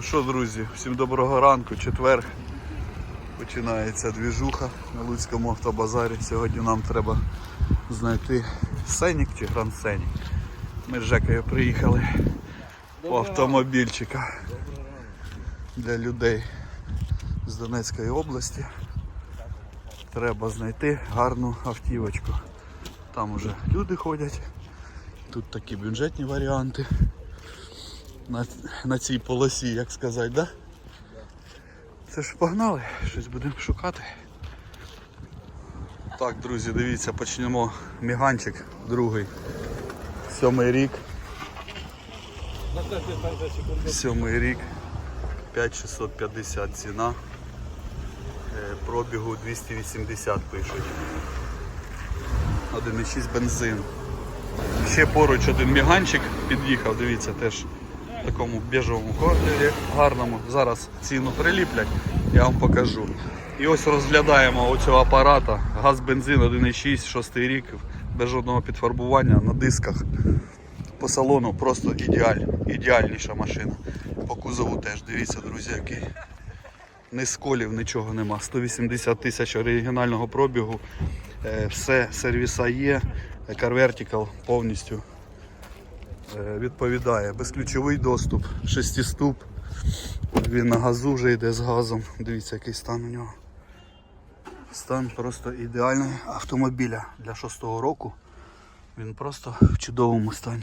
Ну що, друзі, всім доброго ранку, четвер. Починається двіжуха на Луцькому автобазарі. Сьогодні нам треба знайти Сенік чи Гранд Сенік. Ми з Жекою приїхали по автомобільчика для людей з Донецької області. Треба знайти гарну автівочку. Там уже люди ходять. Тут такі бюджетні варіанти на, на цій полосі, як сказати, да? Це ж погнали, щось будемо шукати. Так, друзі, дивіться, почнемо. Міганчик другий. Сьомий рік. Сьомий рік. 5650 ціна. Е, Пробігу 280 пишуть. 1,6 бензин. Ще поруч один міганчик під'їхав, дивіться, теж такому біжовому кольорі гарному. Зараз ціну приліплять, я вам покажу. І ось розглядаємо оцього апарата. Газ бензин 1,6, 6 рік, без жодного підфарбування на дисках. По салону просто ідеаль, ідеальніша машина. По кузову теж, дивіться, друзі, який. Ні сколів, нічого нема. 180 тисяч оригінального пробігу. Е, Все, сервіса є. Vertical повністю відповідає. Безключовий доступ, шестиступ. Він на газу вже йде з газом. Дивіться, який стан у нього. Стан просто ідеальний автомобіля для шостого року. Він просто в чудовому стані.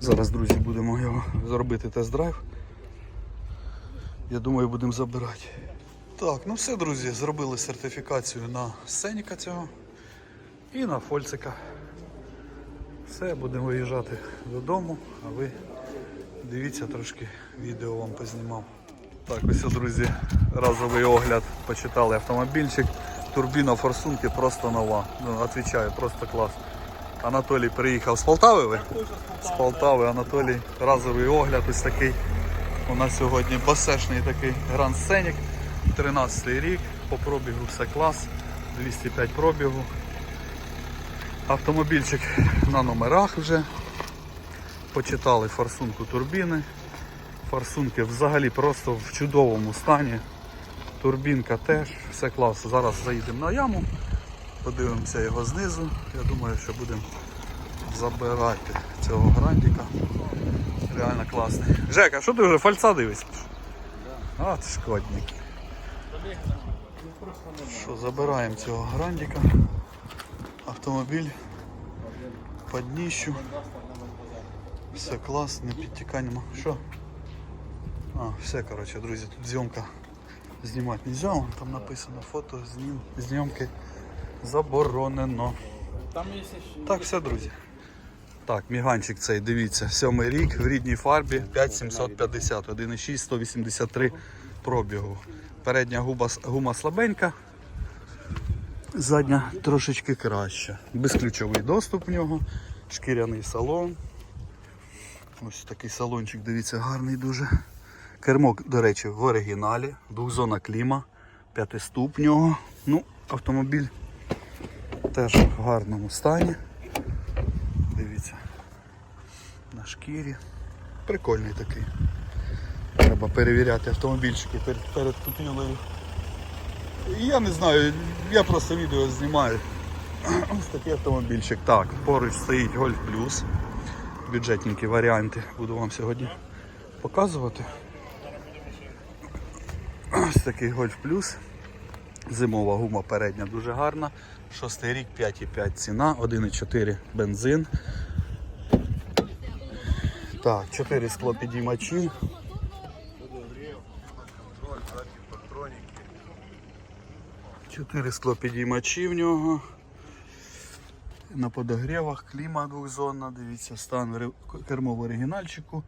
Зараз, друзі, будемо його зробити тест-драйв. Я думаю, будемо забирати. Так, ну все, друзі, зробили сертифікацію на Сеніка цього і на Фольцика. Все, будемо виїжджати додому, а ви дивіться трошки відео вам познімав. Так, ось, друзі, разовий огляд, почитали автомобільчик. Турбіна форсунки просто нова. Ну, отвечаю, просто клас. Анатолій приїхав з Полтави ви? З Полтави Анатолій. Разовий огляд ось такий. У нас сьогодні басешний такий Гранд Сценік. 13 рік, по пробігу все клас, 205 пробігу. Автомобільчик на номерах вже. Почитали форсунку турбіни. Форсунки взагалі просто в чудовому стані. Турбінка теж, все клас. Зараз заїдемо на яму, подивимося його знизу. Я думаю, що будемо забирати цього грандіка. Реально класний. Жека, що ти вже фальца дивишся? А, ти шкодник. Що, забираємо цього грандіка. Автомобіль під дніщу. Все клас, не підтікання. Що? А, все, коротше, друзі, тут зйомка знімати не можна, там написано фото, знім, зйомки заборонено. Там є ще Так, все, друзі. Так, міганчик цей, дивіться, сьомий рік в рідній фарбі 5750, 1,6, 183 пробігу. Передня губа, гума слабенька, задня трошечки краща. Безключовий доступ в нього, шкіряний салон. Ось такий салончик, дивіться, гарний дуже. Кермо, до речі, в оригіналі, двохзона кліма, п'ятиступ в нього. Ну, автомобіль теж в гарному стані. Дивіться. На шкірі. Прикольний такий. Треба перевіряти автомобільчики перед, перед купівлею. Я не знаю, я просто відео знімаю. Ось такий автомобільчик. Так, поруч стоїть Golf Plus. Бюджетненькі варіанти буду вам сьогодні показувати. Ось такий Golf Plus. Зимова гума передня дуже гарна. Шостий рік 5,5 ціна, 1,4 бензин. Так, 4 склопідіймачі. Чотири склопідіймачі в нього. На подогрівах, кліма двохзонна, дивіться, стан кермо в оригінальчику.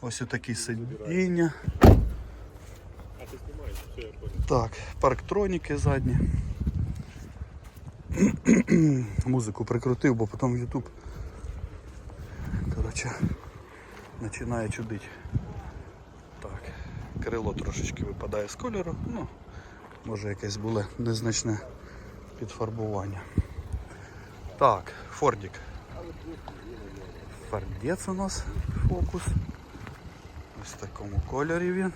Ось отакі сидіння. Так, парктроніки задні. Музику прикрутив, бо потім YouTube коротше, починає чудити. Так, крило трошечки випадає з кольору, ну, може якесь було незначне підфарбування. Так, Фордік. Фордець у нас фокус. Ось в такому кольорі він.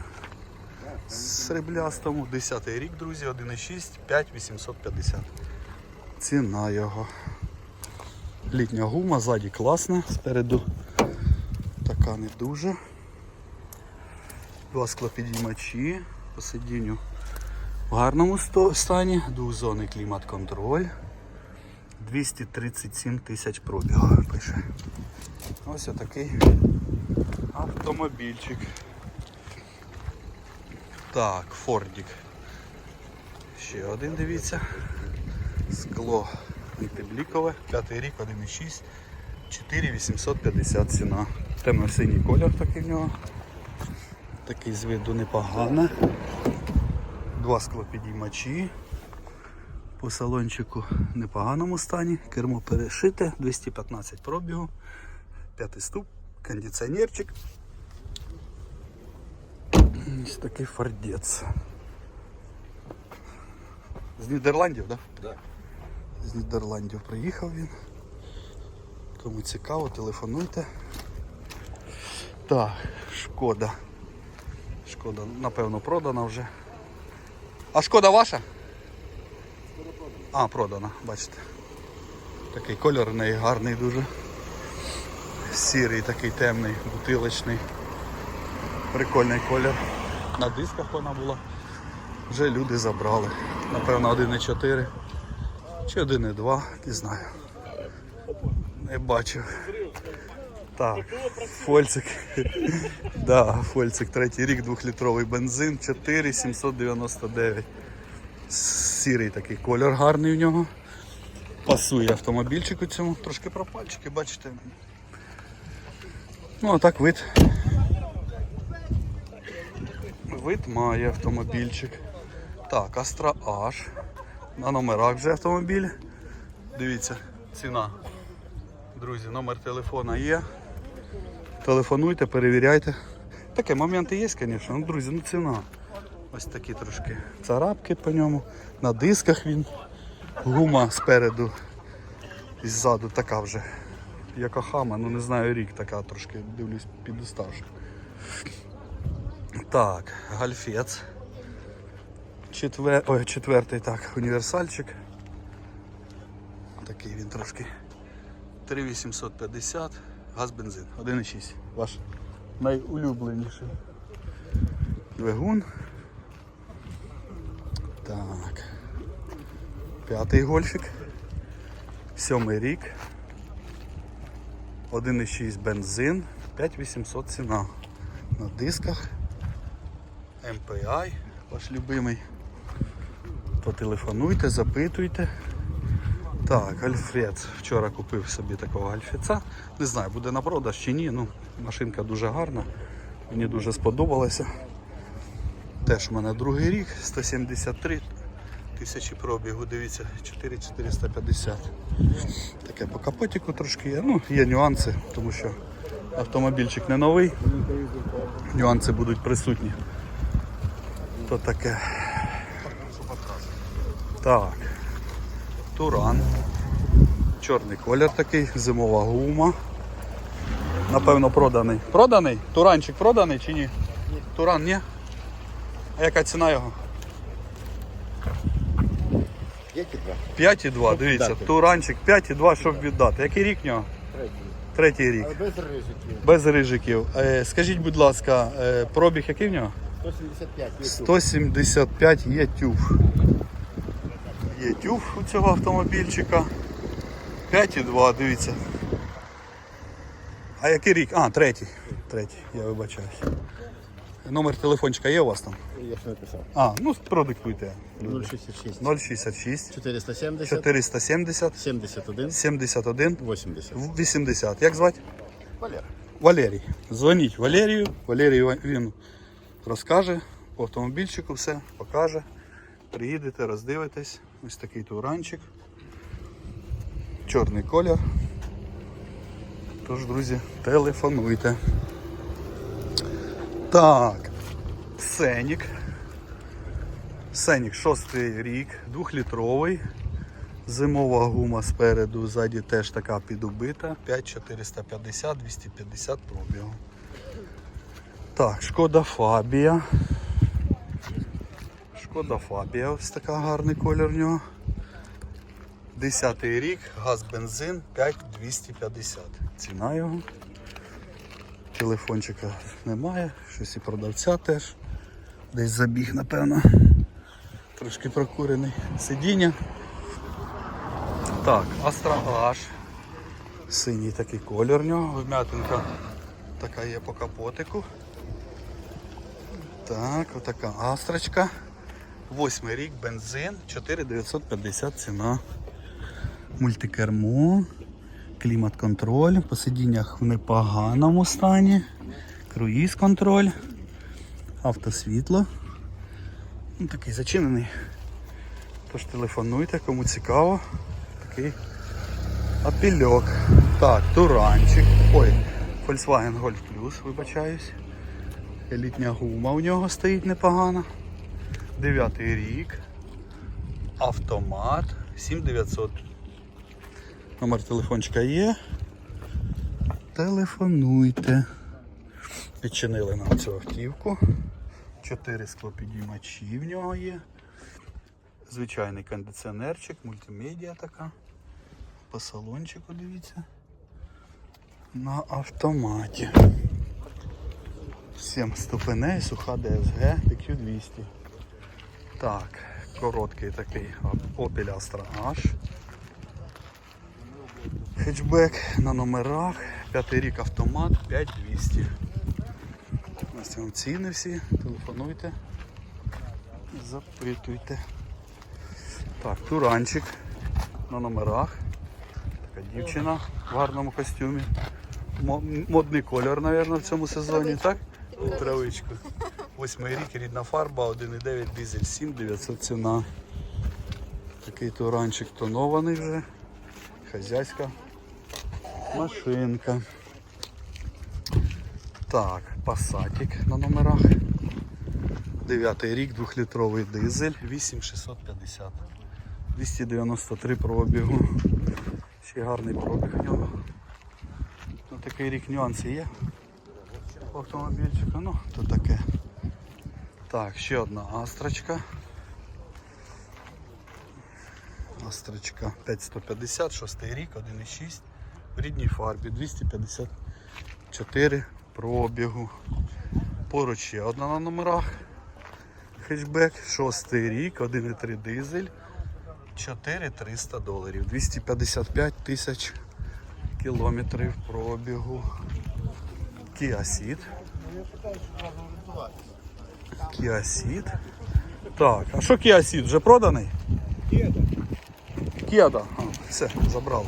Сріблястому. 10 рік, друзі, 1,6, 5850. Ціна його. Літня гума, ззаді класна, спереду така не дуже. Два склопідіймачі по сидінню в гарному стані, двохзонний клімат-контроль. 237 тисяч пробігу пише. Ось отакий автомобільчик. Так, Фордік. Ще один дивіться. Скло антиблікове, п'ятий рік, 1,6, 4850 ціна. Темно-синій колір такий в нього. Такий з виду непогано. Два склопідіймачі. По салончику в непоганому стані. Кермо перешите, 215 пробігу, п'ятий ступ, кондиціонерчик. Ось такий фордець. З Нідерландів, так? Да? Да. З Нідерландів приїхав він. Кому цікаво, телефонуйте. Так, шкода. Шкода, напевно, продана вже. А шкода ваша? А, продана, бачите. Такий кольор в неї гарний дуже. Сірий, такий темний, бутилочний. Прикольний колір. На дисках вона була. Вже люди забрали. Напевно, 1,4 чи 1,2, не знаю. Не бачив. Так, Фольцик. да, Фольцик, третій рік, двохлітровий бензин, 4,799. Сірий такий кольор гарний в нього. Пасує автомобільчик у цьому. Трошки пропальчики, бачите. Ну, а так вид. Вид має автомобільчик. Так, Astra H. На номерах вже автомобіль. Дивіться, ціна. Друзі, номер телефона є. Телефонуйте, перевіряйте. Такі моменти є, звісно. Ну, друзі, ну ціна. Ось такі трошки царапки по ньому. На дисках він. Гума спереду і ззаду така вже. Як Охама, ну не знаю рік така трошки, дивлюсь, підуставши. Так, гальфець. Четвер... Ой, четвертий так, універсальчик. Такий він трошки. 3850, газ бензин, 1,6. Ваш найулюбленіший двигун. Так. П'ятий гольфік. Сьомий рік. 1,6 бензин, 5800 ціна. На дисках. MPI, ваш любимий. Потелефонуйте, запитуйте. Так, Альфред. Вчора купив собі такого альфеца. Не знаю, буде на продаж чи ні. Ну, машинка дуже гарна. Мені дуже сподобалася. Теж у мене другий рік, 173 тисячі пробігу, дивіться, 4450. Таке по капотику трошки є. Ну, є нюанси, тому що автомобільчик не новий. Нюанси будуть присутні. То таке. Так. Туран. Чорний колір такий, зимова гума. Напевно, проданий. Проданий? Туранчик проданий чи ні? Туран, ні? А яка ціна його? Які два? 5,2, дивіться, віддати. туранчик 5,2, щоб віддати. Який рік в нього? Третій. Третій рік. Але без рижиків. Без рижиків. Е, скажіть, будь ласка, е, пробіг який в нього? 175 є тут. 175 є тюф. Є тюф у цього автомобільчика. 5,2, дивіться. А який рік? А, третій. Третій, я вибачаюсь. Номер телефончика є у вас там? Я ж написав. А, ну продиктуйте. 066 066 470 470 71 71 80. 80. Як звати? Валер. Валерій. Дзвоніть Валерію. Валерій він розкаже по автомобільчику все, покаже. Приїдете, роздивитесь. Ось такий туранчик. Чорний колір. Тож, друзі, телефонуйте. Так. Сенік. Сенік шостий рік, двохлітровий. Зимова гума спереду, ззаді теж така підубита. 5450, 250 пробігу. Так, шкода Фабія. Шкода Фабія, ось така гарний колір в нього. Десятий рік, газ бензин 5250. Ціна його. Телефончика немає, щось і продавця теж. Десь забіг, напевно. Трошки прокурений. Сидіння. Так, Astra. Синій такий колір в нього. Вмятинка така є по капотику. Так, отака астрочка. Восьмий рік, бензин, 4950 ціна. Мультикермо, клімат-контроль, по сидіннях в непоганому стані, круїз-контроль, автосвітло. Ну, такий зачинений. Тож телефонуйте, кому цікаво. Такий апільок. Так, туранчик. Ой, Volkswagen Golf Plus, вибачаюсь. Літня гума у нього стоїть непогана. Дев'ятий рік. Автомат 7900. Номер телефончика є. Телефонуйте. Підчинили нам цю автівку. Чотири склопідіймачі в нього є. Звичайний кондиціонерчик, мультимедіа така. По салончику дивіться. На автоматі. 7 ступеней, суха DSG, TQ200. Так, короткий такий Opel Astra H. Хетчбек на номерах, п'ятий рік автомат, 5200. Ось вам ціни всі, телефонуйте, запитуйте. Так, туранчик на номерах. Така дівчина в гарному костюмі. Модний кольор, мабуть, в цьому сезоні, так? Травичку. Восьмий рік, рідна фарба, 1,9 дизель 7 900 ціна. Такий туранчик тонований вже. Хазяйська машинка. Так, пасатик на номерах. Дев'ятий рік, двохлітровий дизель, 8650. 293 пробігу. Ще гарний пробіг у нього. Ну, такий рік нюанси є. По автомобільчику, ну, то таке. Так, ще одна астрочка. Астрочка 5150, 6 рік, 1,6 в рідній фарбі, 254 пробігу. Поруч ще одна на номерах. Хетчбек, 6 рік, 1,3 дизель, 4300 доларів, 255 тисяч кілометрів пробігу. Kia Ceed. Ceed. Так, а що Ceed? Вже проданий? Kia, да. А, все, забрали.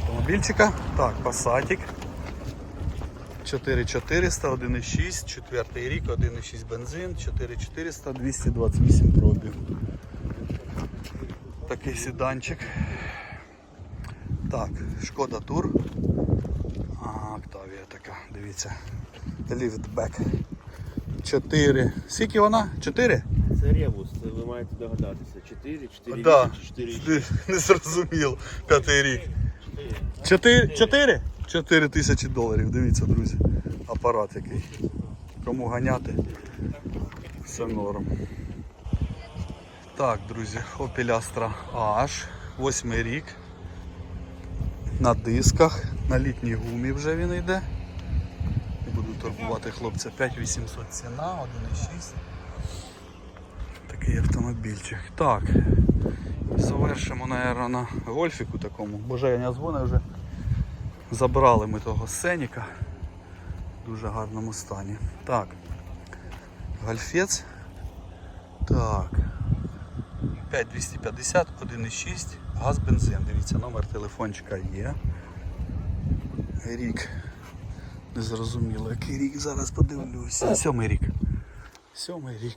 Автомобільчика. Так, Passatик. 4400, 1,6, 4 рік, 1,6 бензин, 4400, 228 пробіг. Такий сіданчик. Так, Шкода Тур. А, Октавія така, дивіться. Ліфтбек. 4. Скільки вона? 4? Це ребус, це ви маєте догадатися. 4, 4, Да. 4, Не, не зрозумів. П'ятий рік. 4? 4? 4 тисячі доларів. Дивіться, друзі. Апарат який. Кому ганяти? Все норм. Так, друзі, Opel Astra H. Восьмий рік. На дисках, на літній гумі вже він йде. Турбувати хлопця. 5800 ціна, 1,6. Такий автомобільчик. Так. Завершимо, наверное, на гольфіку такому. Боже, я не дзвонив вже. Забрали ми того Сеніка. В дуже гарному стані. Так. Гольфець. Так. 5250, 1,6, газ бензин. Дивіться, номер телефончика є. Рік. Незрозуміло, який рік зараз подивлюся. Сьомий рік. Сьомий рік.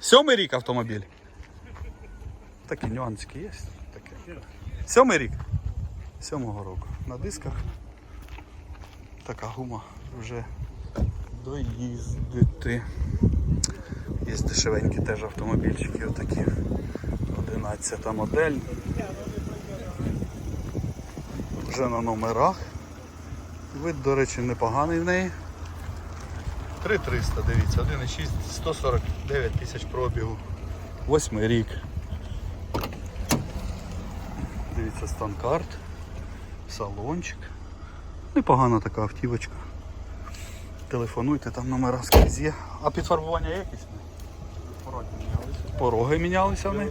Сьомий рік автомобіль. Такі нюансики є. Таке. Сьомий рік. Сьомого року. На дисках така гума вже доїздити. Є дешевенькі теж автомобільчики отакі. 11 модель. Вже на номерах. Вид, до речі, непоганий в неї. 3300, дивіться, 1,6, 149 тисяч пробігу. Восьмий рік. Дивіться, станкарт, салончик. Непогана така автівочка. Телефонуйте, там номера скрізь є. А підфарбування є якісь? Пороги мінялися вони,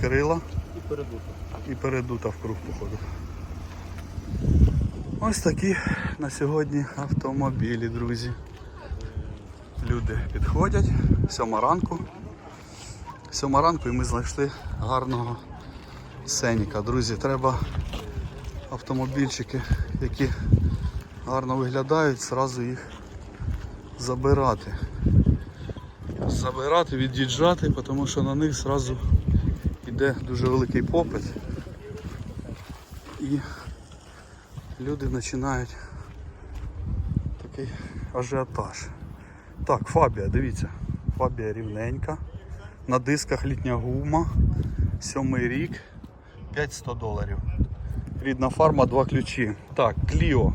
крила І передуто. і передута в круг походу. Ось такі на сьогодні автомобілі, друзі. Люди підходять, сьома ранку. Сьома ранку і ми знайшли гарного сеніка. Друзі, треба автомобільчики, які гарно виглядають, зразу їх забирати. Забирати, від'їжджати, тому що на них зразу йде дуже великий попит. І люди починають такий ажіотаж. Так, Фабія, дивіться, Фабія рівненька. На дисках літня гума, сьомий рік, 500 доларів. Рідна фарма, два ключі. Так, Кліо.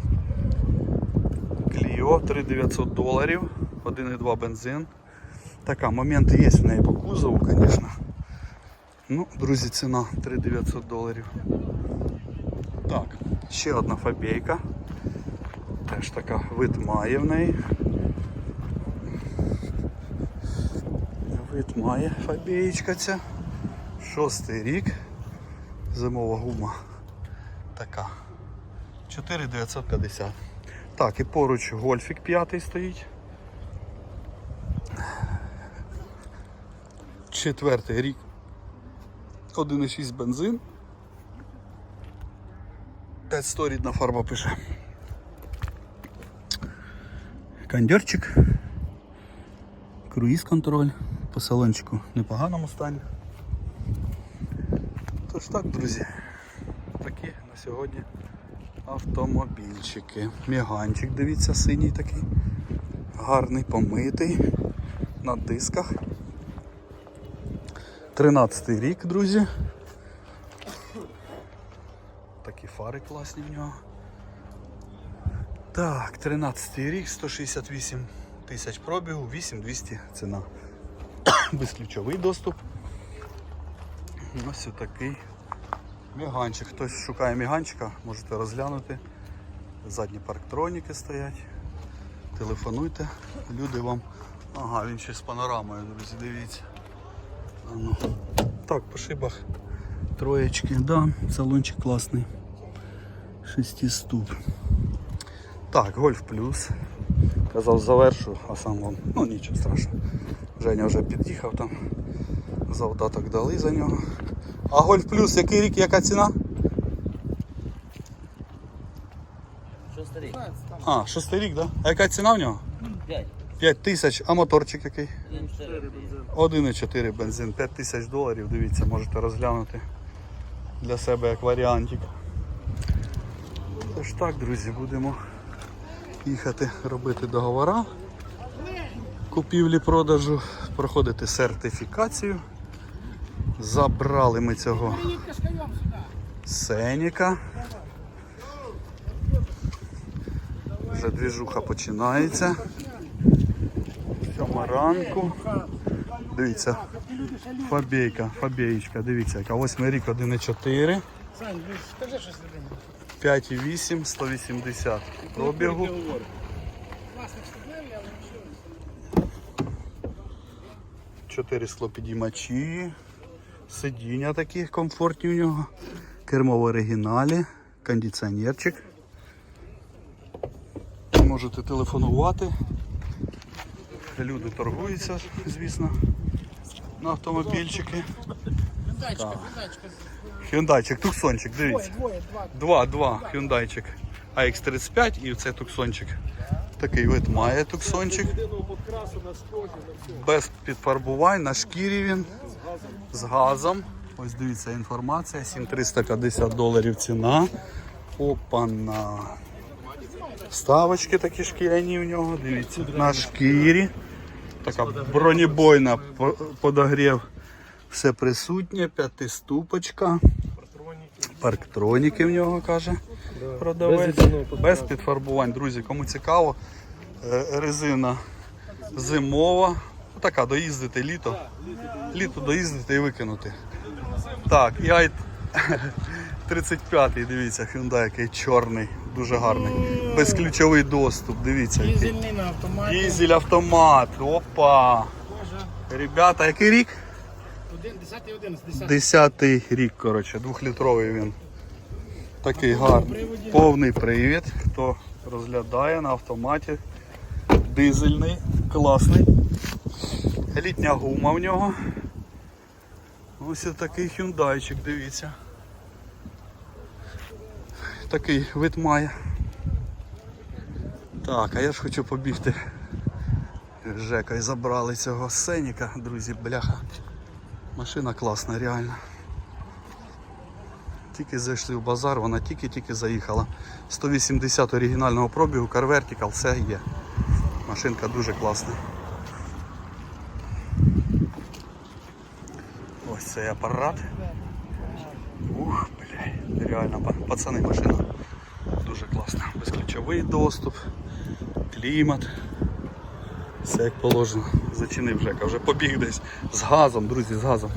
Кліо 3900 доларів, 1,2 бензин. Така, моменти є в неї по кузову, звісно. Ну, друзі, ціна 3900 доларів. Так, ще одна фабійка. Теж така вид має в неї. Вид має фабієчка ця. Шостий рік. Зимова гума. Така. 4950. Так, і поруч гольфік п'ятий стоїть. Четвертий рік. 1,6 бензин. 500 рідна фарба пише. Кондьорчик. Круїз контроль. По салончику в непоганому стані. Тож так, друзі. Такі на сьогодні автомобільчики. Міганчик, дивіться, синій такий. Гарний, помитий. На дисках. 13 рік, друзі. Такі фари класні в нього. Так, 13 рік, 168 тисяч пробігу, 8200 ціна. Безключовий доступ. Ось такий міганчик. Хтось шукає міганчика, можете розглянути. Задні парктроніки стоять. Телефонуйте, люди вам. Ага, він ще з панорамою, друзі, дивіться. Так, по шибах троєчки, да, салончик класний. Шестиступ. Так, гольф плюс. Казав завершу, а сам вон, ну нічого страшного. Женя вже під'їхав там. Завдаток дали за нього. А гольф плюс, який рік, яка ціна? Що старий? А, шостий рік, да? А яка ціна в нього? 5. 5 тисяч, а моторчик який? 1,4. 1,4 бензин, 5 тисяч доларів, дивіться, можете розглянути для себе як варіантик. Тож так, друзі, будемо їхати робити договора купівлі-продажу, проходити сертифікацію. Забрали ми цього Сеніка. Вже двіжуха починається. Сьома ранку. Дивіться. Фабійка, фабієчка, дивіться, яка 8 рік 1,4. 5,8, 180 пробігу. Чотири склопідіймачі, сидіння такі комфортні у нього, кермо в оригіналі, кондиціонерчик. Можете телефонувати. Люди торгуються, звісно, на автомобільчики. Хюндайчик, туксончик, дивіться. Два, два, хюндайчик. АX35 і цей туксончик. Такий вид має туксончик. Без підфарбувань, на шкірі він. З газом. Ось дивіться інформація. 7350 доларів ціна. Опана. Вставочки такі шкіряні у нього, дивіться, на шкірі. Така бронебойна подогрів. Все присутнє, п'ятиступочка. Парктроніки в нього каже продавець. Без Без підфарбувань, друзі, кому цікаво. е, Резина зимова. Така, доїздити літо. Літо доїздити і викинути. Так, і ай 35-й, дивіться, Hyundai який чорний, дуже гарний. Безключовий доступ, дивіться. який. Дизельний на автоматі. Дізель автомат. Опа. Ребята, який рік? Один, 10 і 11, 10. Десятий рік, коротше, двохлітровий він. Такий гарний. Повний привід. Хто розглядає на автоматі. Дизельний, класний. Літня гума в нього. Ось такий хюндайчик, дивіться. Такий вид має. Так, а я ж хочу побігти. Жека і забрали цього сценіка, друзі, бляха. Машина класна, реально. Тільки зайшли в базар, вона тільки-тільки заїхала. 180 оригінального пробігу, Car Vertical, все є. Машинка дуже класна. Ось цей апарат. Ух, бля, реально, пацани, машина дуже класна. Безключовий доступ, клімат. Все як положено. Зачинив Жека, вже побіг десь з газом, друзі, з газом.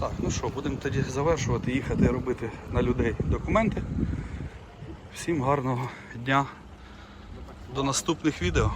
Так, ну що, будемо тоді завершувати, їхати робити на людей документи. Всім гарного дня. До наступних відео.